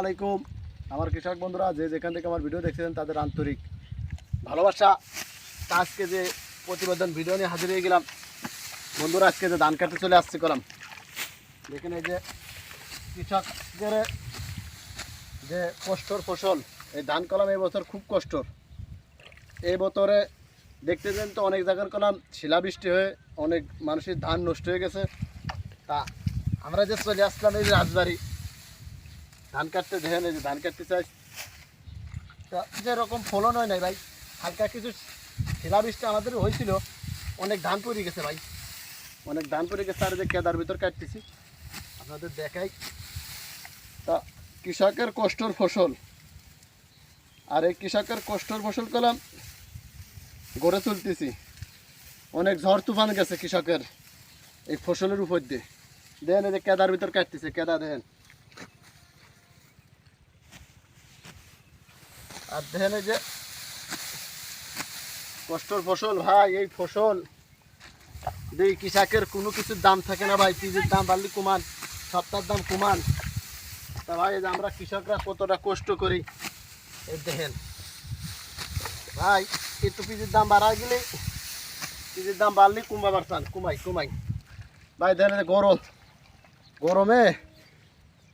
আলাইকুম। আমার কৃষক বন্ধুরা, যে যেখান থেকে আমার ভিডিও দেখছেন, তাদের আন্তরিক ভালোবাসা। আজকে যে প্রতিবেদন ভিডিও নিয়ে হাজির হয়ে গেলাম, বন্ধুরা, আজকে যে ধান কাটতে চলে আসছি কলাম। দেখেন এই যে কৃষকের যে কষ্টর ফসল, এই ধান কলাম এই বছর খুব কষ্টর। এই বছরে দেখতে দেন তো অনেক জায়গার কলাম শিলাবৃষ্টি হয়ে অনেক মানুষের ধান নষ্ট হয়ে গেছে। তা আমরা যে চলে আসলাম এই রাজবাড়ি ধান কাটতে দেখেন, এই যে ধান কাটতে চাই। তা যেরকম ফলন হয় নাই ভাই, হালকা কিছু শিলাবৃষ্টি আমাদের হয়েছিল, অনেক ধান পড়ে গেছে ভাই। অনেক ধান পড়ে গেছে, আর যে কেদার ভিতর কাটতেছি। আপনাদের দেখাই। তা কৃষকের কষ্টর ফসল। আর এই কৃষকের কষ্টর ফসল করলাম গড়ে তুলতেছি। অনেক ঝড় তুফান গেছে কৃষকের এই ফসলের উপর দিয়ে। দেখেন এই যে কেদার ভিতর কাটতেছে, কেদা দেখেন আর দেখেন যে কষ্টর ফসল ভাই, এই ফসল। এই কৃষকের কোনো কিছুর দাম থাকে না ভাই পিজির দাম বাড়লি কমান, সপ্তাহের দাম কমান। তা ভাই আমরা কৃষকরা কতটা কষ্ট করি। এই দেখেন। ভাই একটু পিজের দাম বাড়া গেলে পিজের দাম বাড়লে কমবা বাড়তাম কমাই কমাই। ভাই, দেখেন গরম। গরমে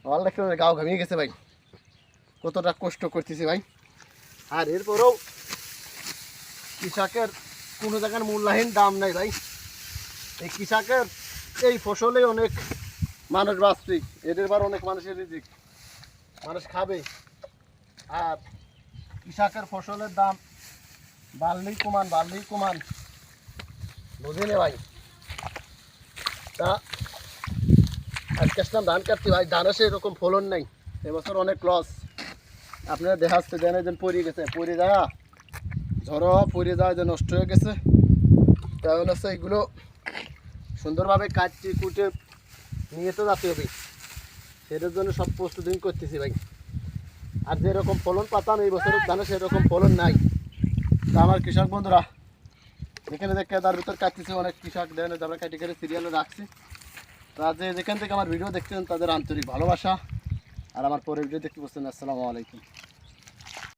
ভালো দেখতে গাও ঘামিয়ে গেছে ভাই। কতটা কষ্ট করতেছি ভাই। আর এরপরেও কৃষকের কোনো জায়গার মূল্যহীন দাম নাই ভাই। এই কৃষকের এই ফসলে অনেক মানুষ বাঁচবে, এদের বার অনেক মানুষের রিজিক। মানুষ খাবে। আর কৃষকের ফসলের দাম বাড়লেই কমান বাড়লেই কমান বুঝিনি ভাই? তা আজকে আসলাম ধান কাটছি ভাই, ধানে সেরকম ফলন নেই। এবছর অনেক লস আপনারা দেখাচ্ছে দেন একজন পড়ে গেছে পড়ে যায় ঝড়ো পড়ে যায় যে নষ্ট হয়ে গেছে। তাহলে হচ্ছে এগুলো সুন্দরভাবে কাটছি কুটে নিয়ে তো যেতে হবে। সেটার জন্য সব প্রস্তুতি করতেছি ভাই। আর যেরকম ফলন পাতাম এই বছরের ধানে সেরকম ফলন নাই। তা আমার কৃষক বন্ধুরা, এখানে দেখে তার ভিতর কাটতেছি, অনেক কৃষক দেন আমরা কাটি করে সিরিয়ালে রাখছি। তা যে যেখান থেকে আমার ভিডিও দেখছেন তাদের আন্তরিক ভালোবাসা। আর আমার পরের ভিডিও দেখতে বসছেন আসসালামু আলাইকুম।